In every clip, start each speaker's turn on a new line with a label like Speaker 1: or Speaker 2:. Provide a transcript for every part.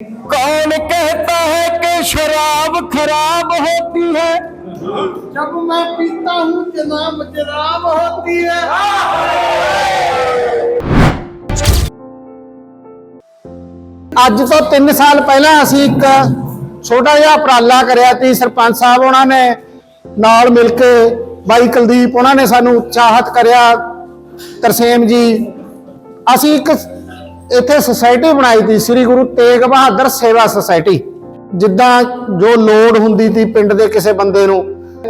Speaker 1: कौन कहता है कि शराब खराब होती है
Speaker 2: जब मैं पीता हूँ जनाब जनाब होती है
Speaker 3: ਅੱਜ ਤੋਂ 3 ਸਾਲ ਪਹਿਲਾਂ ਅਸੀਂ ਇੱਕ ਛੋਟਾ ਜਿਹਾ ਉਪਰਾਲਾ ਕਰਿਆ ਸੀ ਸਰਪੰਚ ਸਾਹਿਬ ਉਹਨਾਂ ਨੇ ਨਾਲ ਮਿਲ ਕੇ ਬਾਈ ਕੁਲਦੀਪ ਉਹਨਾਂ ਨੇ ਸਾਨੂੰ ਉਤਸ਼ਾਹਿਤ ਕਰਿਆ ਤਰਸੇਮ ਜੀ ਅਸੀਂ ਇੱਕ ਇੱਥੇ ਸੁਸਾਇਟੀ ਬਣਾਈ ਸੀ ਸ੍ਰੀ ਗੁਰੂ ਤੇਗ ਬਹਾਦਰ ਸੇਵਾ ਸੁਸਾਇਟੀ। ਜਿੱਦਾਂ ਜੋ ਲੋੜ ਹੁੰਦੀ ਸੀ ਪਿੰਡ ਦੇ ਕਿਸੇ ਬੰਦੇ ਨੂੰ,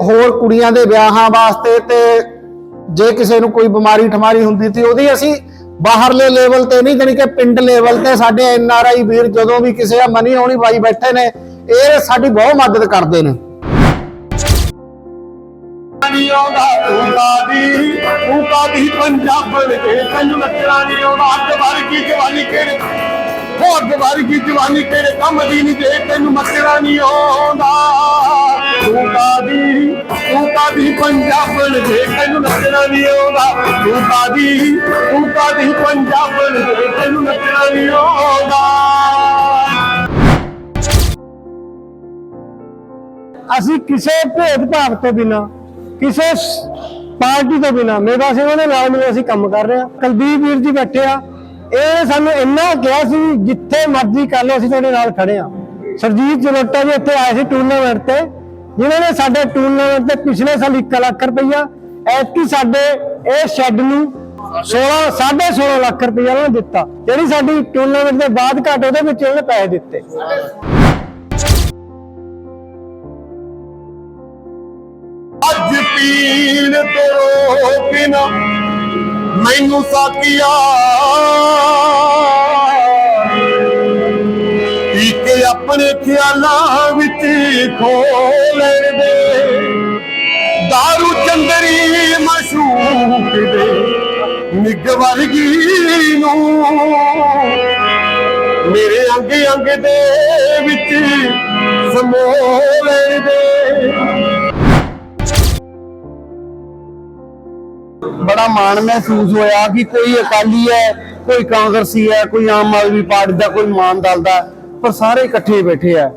Speaker 3: ਹੋਰ ਕੁੜੀਆਂ ਦੇ ਵਿਆਹਾਂ ਵਾਸਤੇ ਤੇ ਜੇ ਕਿਸੇ ਨੂੰ ਕੋਈ ਬਿਮਾਰੀ ਠਮਾਰੀ ਹੁੰਦੀ ਸੀ ਉਹਦੀ ਅਸੀਂ ਬਾਹਰਲੇ ਲੈਵਲ ਤੇ ਨਹੀਂ, ਜਾਣੀ ਕਿ ਪਿੰਡ ਲੈਵਲ ਤੇ ਸਾਡੇ ਐਨ ਆਰ ਆਈ ਵੀਰ ਜਦੋਂ ਵੀ ਕਿਸੇ ਆ ਮਨੀ ਆਉਣੀ ਬਾਈ ਬੈਠੇ ਨੇ, ਇਹ ਸਾਡੀ ਬਹੁਤ ਮਦਦ ਕਰਦੇ ਨੇ।
Speaker 1: ਨਹੀਂ ਆਉਂਦਾ ਤੂੰ ਕਾਦੀ ਤੈਨੂੰ ਨੱਚਣਾ ਨਹੀਂ ਆਉਂਦਾ ਅੱਗ ਵਰਗੀ ਜਵਾਨੀ ਕਿਹੜੇ ਹੋ ਅੱਗ ਵਰਗੀ ਜਵਾਨੀ ਕਿਹੜੇ ਕੰਮ ਦੀ ਪੰਜਾਬਣ ਦੇ ਤੈਨੂੰ ਨੱਚਣਾ ਨਹੀਂ ਆਉਂਦਾ। ਤੂੰ ਕਾਦੀ ਪੰਜਾਬਣ ਦੇ ਤੈਨੂੰ ਨੱਚਣਾ ਨਹੀਂ ਆਉਂਦਾ।
Speaker 3: ਅਸੀਂ ਕਿਸੇ ਭੇਦ ਭਾਵ ਤੋਂ ਬਿਨਾ, ਕਿਸੇ ਪਾਰਟੀ ਤੋਂ ਬਿਨਾ ਮੇਵਾ ਸਿੰਘ ਦੇ ਨਾਲ ਮਿਲੇ ਅਸੀਂ ਕੰਮ ਕਰ ਰਹੇ ਹਾਂ। ਕੁਲਦੀਪ ਵੀਰ ਜੀ ਬੈਠੇ ਆ। ਇਹ ਸਾਨੂੰ ਇੰਨਾ ਕਿਹਾ ਸੀ, ਜਿੱਥੇ ਮਰਜ਼ੀ ਕਰ ਲਓ, ਅਸੀਂ ਤੁਹਾਡੇ ਨਾਲ ਖੜੇ ਆ ਸਰਜੀਤ ਜਲੋਟਾ ਜੀ ਇੱਥੇ ਆਏ ਸੀ ਟੂਰਨਾਮੈਂਟ ਤੇ। ਜਿਨ੍ਹਾਂ ਨੇ ਸਾਡੇ ਟੂਰਨਾਮੈਂਟ ਤੇ ਪਿਛਲੇ ਸਾਲ 1 ਲੱਖ ਰੁਪਈਆ, ਐਤਕੀ ਸਾਡੇ ਇਹ ਸ਼ੈੱਡ ਨੂੰ 16 16.5 ਲੱਖ ਰੁਪਈਆ ਉਹਨਾਂ ਨੇ ਦਿੱਤਾ। ਜਿਹੜੀ ਸਾਡੀ ਟੂਰਨਾਮੈਂਟ ਦੇ ਬਾਅਦ ਘਾਟ, ਉਹਦੇ ਵਿੱਚ ਉਹਨੇ ਪੈਸੇ ਦਿੱਤੇ।
Speaker 1: ਪੀਣ ਤੋਂ ਰੋਕ ਮੈਨੂੰ ਸਾਥੀਆ ਇੱਕ ਆਪਣੇ ਖਿਆਲਾਂ ਵਿੱਚ ਖੋ ਲੈਣ ਦੇ दारू ਚੰਦਰੀ ਮਸ਼ੂਕ ਦੇ ਨਿੱਗ ਵਰਗੀ ਨੂੰ। ਮੇਰੇ ਅੰਗ ਅੰਗ ਦੇ ਵਿੱਚ ਸਮੋ ਲੈਣ ਦੇ
Speaker 3: ਬੜਾ ਮਾਣ ਮਹਿਸੂਸ ਹੋਇਆ ਕਿ ਕੋਈ ਅਕਾਲੀ ਹੈ ਕੋਈ ਕਾਂਗਰਸੀ ਹੈ ਕੋਈ ਆਮ ਆਦਮੀ ਪਾਰਟੀ ਦਾ ਕੋਈ ਮਾਨ ਦਲ ਦਾ ਪਰ ਸਾਰੇ ਇਕੱਠੇ ਬੈਠੇ ਆ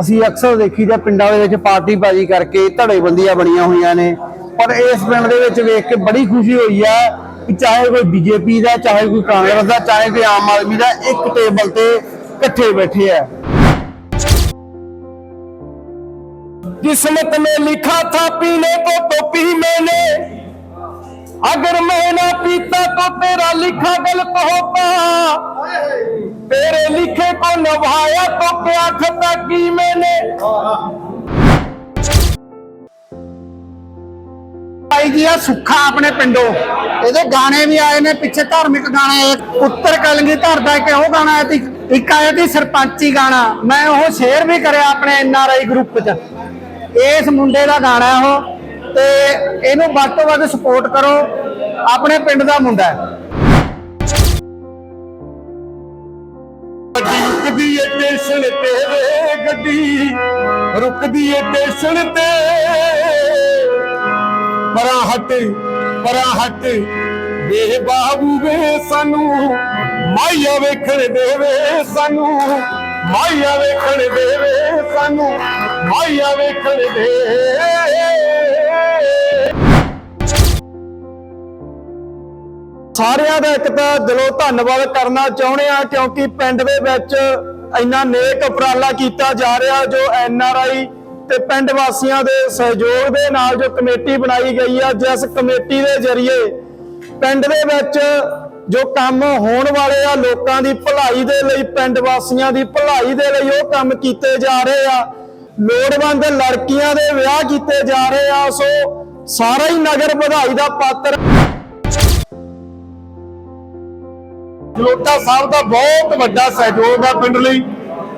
Speaker 3: ਅਸੀਂ ਅਕਸਰ ਦੇਖੀਦਾ ਪਿੰਡਾਂ ਦੇ ਵਿੱਚ ਪਾਰਟੀ ਬਾਜੀ ਕਰਕੇ ਧੜੇਬੰਦੀਆਂ ਬਣੀਆਂ ਹੋਈਆਂ ਨੇ ਪਰ ਇਸ ਪਿੰਡ ਦੇ ਵਿੱਚ ਵੇਖ ਕੇ ਬੜੀ ਖੁਸ਼ੀ ਹੋਈ ਆ ਕਿ ਚਾਹੇ ਕੋਈ ਬੀਜੇਪੀ ਦਾ ਚਾਹੇ ਕੋਈ ਕਾਂਗਰਸ ਦਾ ਚਾਹੇ ਕੋਈ ਆਮ ਆਦਮੀ ਦਾ ਇੱਕ ਟੇਬਲ ਤੇ ਇਕੱਠੇ ਬੈਠੇ ਆ
Speaker 1: किस्मत में लिखा था पीने को तो पी मैंने अगर मैं ना पीता तो तेरा लिखा गलत होता तेरे लिखे को निभाया तो क्या खता की मैंने
Speaker 3: ਭਾਈ ਜੀ ਆ ਸੁੱਖਾ ਆਪਣੇ ਪਿੰਡੋਂ ਇਹਦੇ ਗਾਣੇ ਵੀ ਆਏ ਨੇ ਪਿੱਛੇ ਧਾਰਮਿਕ ਗਾਣੇ ਇੱਕ ਉੱਤਰ ਕਲਗੀ ਧਰਦਾ ਕਿ ਉਹ ਗਾਣਾ ਆਇਆ ਸੀ ਇੱਕ ਆਇਆ ਸੀ ਸਰਪੰਚੀ ਗਾਣਾ ਮੈਂ ਉਹ ਸ਼ੇਅਰ ਵੀ ਕਰਿਆ ਆਪਣੇ ਐਨ ਆਰ ਆਈ ਗਰੁੱਪ 'ਚ ਇਸ ਮੁੰਡੇ ਦਾ ਗਾਣਾ ਹੈ ਉਹ ਤੇ ਇਹਨੂੰ ਵੱਧ ਤੋਂ ਵੱਧ ਸਪੋਰਟ ਕਰੋ। ਆਪਣੇ ਪਿੰਡ ਦਾ ਮੁੰਡਾ ਹੈ।
Speaker 1: ਰੁਕਦੀ ਏ ਸਟੇਸ਼ਨ ਤੇ ਵੇ ਗੱਡੀ। ਰੁਕਦੀ ਏ ਸਟੇਸ਼ਨ ਤੇ। ਪਰਾਂ ਹਟ ਪਰਾਂ ਹਟ ਵੇ ਬਾਬੂ ਵੇ ਸਾਨੂੰ ਮਾਇਆ ਵੇਖਣ ਦੇਵੇ ਸਾਨੂੰ। ਮਾਇਆ ਵੇਖਣ ਦੇਵੇ ਸਾਨੂੰ ਮਾਇਆ ਵੇਖਣ ਦੇ।
Speaker 3: ਸਾਰਿਆਂ ਦਾ ਇੱਕ ਤਾਂ ਦਿਲੋਂ ਧੰਨਵਾਦ ਕਰਨਾ ਚਾਹੁੰਦੇ ਆ ਕਿਉਂਕਿ ਪਿੰਡ ਦੇ ਵਿੱਚ ਇੰਨਾ ਨੇਕ ਉਪਰਾਲਾ ਕੀਤਾ ਜਾ ਰਿਹਾ ਜੋ ਐਨ ਆਰ ਆਈ ਤੇ ਪਿੰਡ ਵਾਸੀਆਂ ਦੇ ਸਹਿਯੋਗ ਦੇ ਨਾਲ ਜੋ ਕਮੇਟੀ ਬਣਾਈ ਗਈ ਆ, ਜਿਸ ਕਮੇਟੀ ਦੇ ਜ਼ਰੀਏ ਪਿੰਡ ਦੇ ਵਿੱਚ ਜੋ ਕੰਮ ਹੋਣ ਵਾਲੇ ਆ, ਲੋਕਾਂ ਦੀ ਭਲਾਈ ਦੇ ਲਈ, ਪਿੰਡ ਵਾਸੀਆਂ ਦੀ ਭਲਾਈ ਦੇ ਲਈ ਉਹ ਕੰਮ ਕੀਤੇ ਜਾ ਰਹੇ ਆ। ਲੋੜਵੰਦ ਲੜਕੀਆਂ ਦੇ ਵਿਆਹ ਕੀਤੇ ਜਾ ਰਹੇ ਆ, ਸੋ ਸਾਰਾ ਹੀ ਨਗਰ ਵਧਾਈ ਦਾ ਪਾਤਰ
Speaker 1: ਜਲੋਟਾ ਸਾਹਿਬ ਦਾ ਬਹੁਤ ਵੱਡਾ ਸਹਿਯੋਗ ਹੈ ਪਿੰਡ ਲਈ,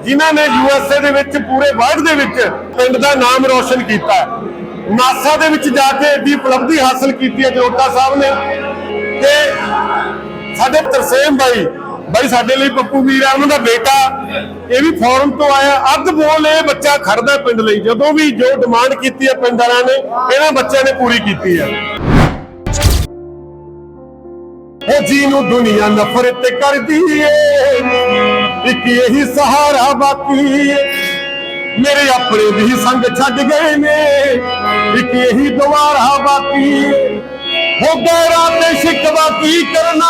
Speaker 1: ਜਿਨ੍ਹਾਂ ਨੇ ਯੂਐਸਏ ਦੇ ਵਿੱਚ ਪੂਰੇ ਵਰਲਡ ਦੇ ਵਿੱਚ ਪਿੰਡ ਦਾ ਨਾਮ ਰੋਸ਼ਨ ਕੀਤਾ ਹੈ। ਨਾਸਾ ਦੇ ਵਿੱਚ ਜਾ ਕੇ ਏਡੀ ਉਪਲਬਧੀ ਹਾਸਲ ਕੀਤੀ ਹੈ ਜਲੋਟਾ ਸਾਹਿਬ ਨੇ। ਤੇ ਸਾਡੇ ਤਰਸੇਮ ਬਾਈ ਬਾਈ ਸਾਡੇ ਲਈ ਪੱਪੂ ਵੀਰ ਆ, ਉਹਨਾਂ ਦਾ ਬੇਟਾ, ਇਹ ਵੀ ਫੋਰਨ ਤੋਂ ਆਇਆ। ਅੱਧ ਬੋਲ ਇਹ ਬੱਚਾ ਖੜਦਾ ਪਿੰਡ ਲਈ। ਜਦੋਂ ਵੀ ਜੋ ਡਿਮਾਂਡ ਕੀਤੀ ਹੈ ਪਿੰਡ ਵਾਲਿਆਂ ਨੇ, ਇਹਨਾਂ ਬੱਚਿਆਂ ਨੇ ਪੂਰੀ ਕੀਤੀ ਹੈ। ਉਹ ਜੀ ਨੂੰ ਦੁਨੀਆ ਨਫ਼ਰਤ ਕਰਦੀ ਏ, ਇੱਕ ਇਹੀ ਸਹਾਰਾ ਬਾਕੀ ਏ ਮੇਰੇ ਆਪਣੇ ਵੀ ਸੰਗ ਛੱਡ ਗਏ ਨੇ, ਇੱਕ ਇਹੀ ਦੁਆਰਾ ਬਾਕੀ ਏ। ਹੋ ਗੈਰਾਂ ਤੇ ਸ਼ਿਕਵਾ ਕੀ ਕਰਨਾ,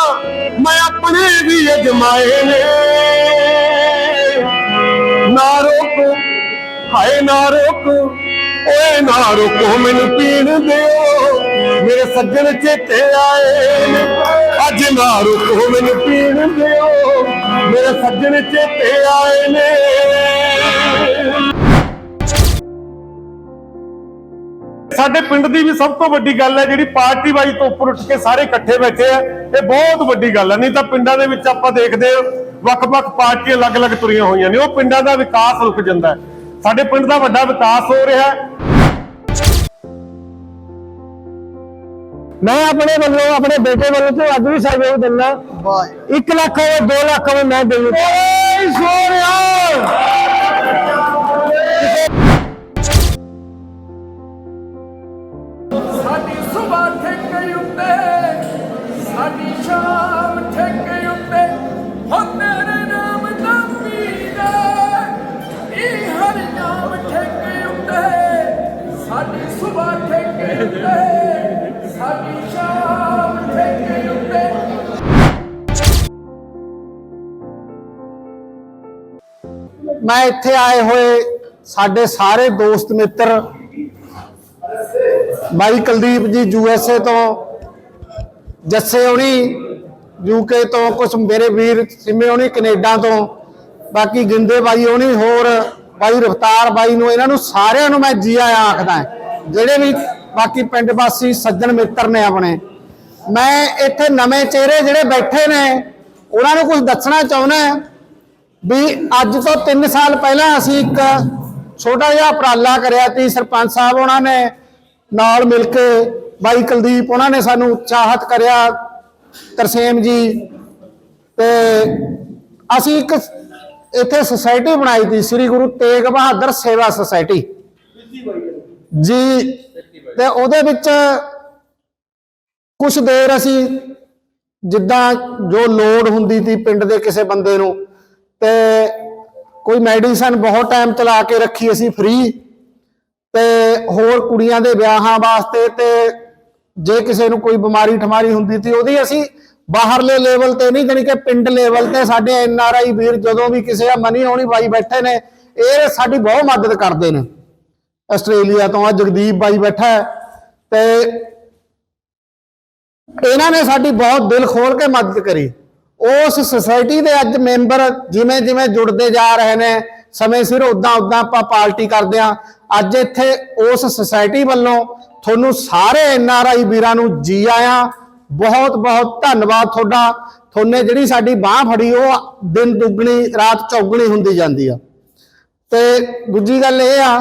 Speaker 1: ਮੈਂ ਆਪਣੇ ਵੀ ਅਜਮਾਏ ਨੇ ਨਾ ਰੋਕੋ, ਹਾਏ ਨਾ ਰੋਕੋ ਓਏ ਨਾ ਰੋਕੋ ਮੈਨੂੰ ਪੀਣ ਦਿਓ। ਮੇਰੇ ਸੱਜਣ ਚੇਤੇ ਆਏ ਨੇ। ਅੱਜ ਨਾ ਰੋਕੋ ਮੈਨੂੰ ਪੀਣ ਦਿਓ। ਮੇਰੇ ਸੱਜਣ ਚੇਤੇ ਆਏ ਨੇ। ਸਾਡੇ ਪਿੰਡ ਦੀ ਵੀ ਸਭ ਤੋਂ ਵੱਡੀ ਗੱਲ ਹੈ, ਜਿਹੜੀ ਪਾਰਟੀ ਵਾਈਜ਼ ਤੋਂ ਉੱਪਰ ਉੱਠ ਕੇ ਸਾਰੇ ਇਕੱਠੇ ਬੈਠੇ ਆ, ਇਹ ਬਹੁਤ ਵੱਡੀ ਗੱਲ ਹੈ ਨਹੀਂ ਤਾਂ ਪਿੰਡਾਂ ਦੇ ਵਿੱਚ ਆਪਾਂ ਦੇਖਦੇ ਹਾਂ ਵੱਖ-ਵੱਖ ਪਾਰਟੀਆਂ ਅਲੱਗ-ਅਲੱਗ ਤੁਰੀਆਂ ਹੋਈਆਂ ਨੇ। ਉਹ ਪਿੰਡਾਂ ਦਾ ਵਿਕਾਸ ਰੁਕ ਜਾਂਦਾ ਹੈ। ਸਾਡੇ ਪਿੰਡ ਦਾ ਵੱਡਾ ਵਿਕਾਸ ਹੋ ਰਿਹਾ ਹੈ।
Speaker 3: ਮੈਂ ਆਪਣੇ ਵੱਲੋਂ ਆਪਣੇ ਬੇਟੇ ਵੱਲੋਂ ਤੋਂ ਅੱਜ ਵੀ ਸਹਿਯੋਗ ਦਿੰਦਾ। 1 ਲੱਖ ਹੋਵੇ 2 ਲੱਖ ਹੋਵੇ ਮੈਂ ਦੇ ਦੂੰ ਓਏ ਸੋਹਣਿਆ!
Speaker 4: ਸਾਡੀ ਸੁਬਾਹ ਠੇਕੇ ਉੱਤੇ ਸਾਡੀ ਸ਼ਾਮ
Speaker 3: ਮੈਂ ਇੱਥੇ ਆਏ ਹੋਏ ਸਾਡੇ ਸਾਰੇ ਦੋਸਤ ਮਿੱਤਰ, ਬਾਈ ਕੁਲਦੀਪ ਜੀ ਯੂਐਸਏ ਤੋਂ, ਜੱਸੇ ਹੋਣੀ ਯੂਕੇ ਤੋਂ ਕੁਝ ਮੇਰੇ ਵੀਰ ਸਿੰਮੇ ਹੋਣੀ ਕੈਨੇਡਾ ਤੋਂ, ਬਾਕੀ ਗਿੰਦੇ ਬਾਈ ਹੋਣੀ ਹੋਰ, ਬਾਈ ਰਫਤਾਰ ਬਾਈ ਨੂੰ, ਇਹਨਾਂ ਨੂੰ ਸਾਰਿਆਂ ਨੂੰ ਮੈਂ ਜੀ ਆਇਆਂ ਆਖਦਾ ਜਿਹੜੇ ਵੀ ਬਾਕੀ ਪਿੰਡ ਵਾਸੀ ਸੱਜਣ ਮਿੱਤਰ ਨੇ ਆਪਣੇ। ਮੈਂ ਇੱਥੇ ਨਵੇਂ ਚਿਹਰੇ ਜਿਹੜੇ ਬੈਠੇ ਨੇ ਉਹਨਾਂ ਨੂੰ ਕੁਝ ਦੱਸਣਾ ਚਾਹੁੰਦਾ ਵੀ ਅੱਜ ਤੋਂ 3 ਸਾਲ ਪਹਿਲਾਂ ਅਸੀਂ ਇੱਕ ਛੋਟਾ ਜਿਹਾ ਉਪਰਾਲਾ ਕਰਿਆ ਸੀ ਸਰਪੰਚ ਸਾਹਿਬ ਉਹਨਾਂ ਨੇ ਨਾਲ ਮਿਲ ਕੇ ਬਾਈ ਕੁਲਦੀਪ ਉਹਨਾਂ ਨੇ ਸਾਨੂੰ ਉਤਸ਼ਾਹਿਤ ਕਰਿਆ ਤਰਸੇਮ ਜੀ। ਤੇ ਅਸੀਂ ਇੱਕ ਇੱਥੇ ਸੁਸਾਇਟੀ ਬਣਾਈ ਸੀ ਸ੍ਰੀ ਗੁਰੂ ਤੇਗ ਬਹਾਦਰ ਸੇਵਾ ਸੁਸਾਇਟੀ। ਜੀ ਤੇ ਉਹਦੇ ਵਿੱਚ ਕੁਝ ਦੇਰ ਅਸੀਂ ਜਿੱਦਾਂ ਜੋ ਲੋੜ ਹੁੰਦੀ ਸੀ ਪਿੰਡ ਦੇ ਕਿਸੇ ਬੰਦੇ ਨੂੰ ਤੇ ਕੋਈ ਮੈਡੀਸਨ ਬਹੁਤ ਟਾਈਮ ਚਲਾ ਕੇ ਰੱਖੀ ਅਸੀਂ ਫ੍ਰੀ ਤੇ ਹੋਰ ਕੁੜੀਆਂ ਦੇ ਵਿਆਹਾਂ ਵਾਸਤੇ ਤੇ ਜੇ ਕਿਸੇ ਨੂੰ ਕੋਈ ਬਿਮਾਰੀ ਠਮਾਰੀ ਹੁੰਦੀ ਸੀ ਉਹਦੀ ਅਸੀਂ ਬਾਹਰਲੇ ਲੈਵਲ ਤੇ ਨਹੀਂ, ਜਾਣੀ ਕਿ ਪਿੰਡ ਲੈਵਲ ਤੇ ਸਾਡੇ ਐਨ ਆਰ ਆਈ ਵੀਰ ਜਦੋਂ ਵੀ ਕਿਸੇ ਆ ਮਨੀ ਹੋਣੀ ਬਾਈ ਬੈਠੇ ਨੇ, ਇਹ ਸਾਡੀ ਬਹੁਤ ਮਦਦ ਕਰਦੇ ਨੇ। ਆਸਟ੍ਰੇਲੀਆ ਤੋਂ ਆ ਜਗਦੀਪ ਬਾਈ ਬੈਠਾ ਹੈ ਤੇ ਇਹਨਾਂ ਨੇ ਸਾਡੀ ਬਹੁਤ ਦਿਲ ਖੋਲ ਕੇ ਮਦਦ ਕਰੀ। ਉਸ ਸੁਸਾਇਟੀ ਦੇ ਅੱਜ ਮੈਂਬਰ ਜਿਵੇਂ ਜਿਵੇਂ ਜੁੜਦੇ ਜਾ ਰਹੇ ਨੇ, ਸਮੇਂ ਸਿਰ ਉਦਾਂ ਉਦਾਂ ਆਪਾਂ ਪਾਰਟੀ ਕਰਦੇ ਆ ਅੱਜ ਇੱਥੇ ਉਸ ਸੁਸਾਇਟੀ ਵੱਲੋਂ ਤੁਹਾਨੂੰ ਸਾਰੇ ਐਨ ਆਰ ਆਈ ਵੀਰਾਂ ਨੂੰ ਜੀ ਆਇਆਂ। ਬਹੁਤ ਬਹੁਤ ਧੰਨਵਾਦ ਤੁਹਾਡਾ। ਤੁਹਾਨੇ ਜਿਹੜੀ ਸਾਡੀ ਬਾਹ ਫੜੀ, ਉਹ ਦਿਨ ਦੁੱਗਣੀ, ਰਾਤ ਚੌਗਣੀ ਹੁੰਦੀ ਜਾਂਦੀ ਆ। ਤੇ ਦੂਜੀ ਗੱਲ ਇਹ ਆ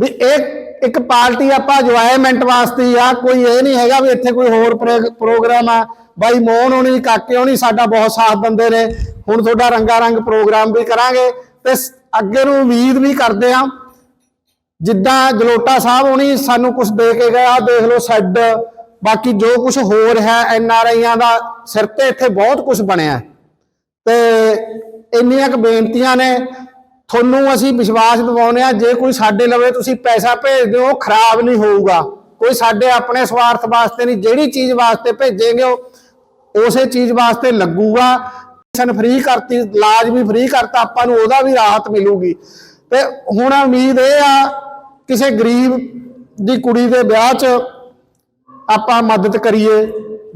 Speaker 3: ਵੀ ਇਹ ਇੱਕ ਪਾਰਟੀ ਆਪਾਂ ਇੰਜੋਇਮੈਂਟ ਵਾਸਤੇ ਆ, ਕੋਈ ਇਹ ਨਹੀਂ ਹੈਗਾ ਵੀ ਇੱਥੇ ਕੋਈ ਹੋਰ ਪ੍ਰੋ- ਪ੍ਰੋਗਰਾਮ ਆ। ਬਾਈ ਮੋਹਨ ਹੋਣੀ, ਕਾਕੇ ਹੋਣੀ, ਸਾਡਾ ਬਹੁਤ ਸਾਥ ਦਿੰਦੇ ਨੇ। ਹੁਣ ਤੁਹਾਡਾ ਰੰਗਾ ਰੰਗ ਪ੍ਰੋਗਰਾਮ ਵੀ ਕਰਾਂਗੇ ਤੇ ਅੱਗੇ ਨੂੰ ਉਮੀਦ ਵੀ ਕਰਦੇ ਆ ਜਿੱਦਾਂ ਜਲੋਟਾ ਸਾਹਿਬ ਹੋਣੀ ਸਾਨੂੰ ਕੁਝ ਦੇ ਕੇ ਗਿਆ, ਦੇਖ ਲਓ ਸੈੱਡ ਬਾਕੀ ਜੋ ਕੁਝ ਹੋਰ ਹੈ, ਐਨ ਆਰ ਆਈਆਂ ਦਾ, ਸਿਰ ਤੇ ਇੱਥੇ ਬਹੁਤ ਕੁਝ ਬਣਿਆ। ਤੇ ਇੰਨੀਆਂ ਕੁ ਬੇਨਤੀਆਂ ਨੇ। ਤੁਹਾਨੂੰ ਅਸੀਂ ਵਿਸ਼ਵਾਸ ਦਿਵਾਉਂਦੇ ਆ ਜੇ ਕੋਈ ਸਾਡੇ ਲਵੇ ਤੁਸੀਂ ਪੈਸਾ ਭੇਜਦੇ ਹੋ ਖਰਾਬ ਨਹੀਂ ਹੋਊਗਾ। ਕੋਈ ਸਾਡੇ ਆਪਣੇ ਸਵਾਰਥ ਵਾਸਤੇ ਨਹੀਂ, ਜਿਹੜੀ ਚੀਜ਼ ਵਾਸਤੇ ਭੇਜेंगे ਉਹ, ਉਸੇ ਚੀਜ਼ ਵਾਸਤੇ ਲੱਗੂਗਾ। ਸਨ ਫ੍ਰੀ ਕਰਤੀ ਇਲਾਜ ਵੀ ਫ੍ਰੀ ਕਰਤਾ, ਆਪਾਂ ਨੂੰ ਉਹਦਾ ਵੀ ਰਾਹਤ ਮਿਲੂਗੀ। ਤੇ ਹੁਣ ਉਮੀਦ ਇਹ ਆ, ਕਿਸੇ ਗਰੀਬ ਦੀ ਕੁੜੀ ਦੇ ਵਿਆਹ 'ਚ ਆਪਾਂ ਮਦਦ ਕਰੀਏ,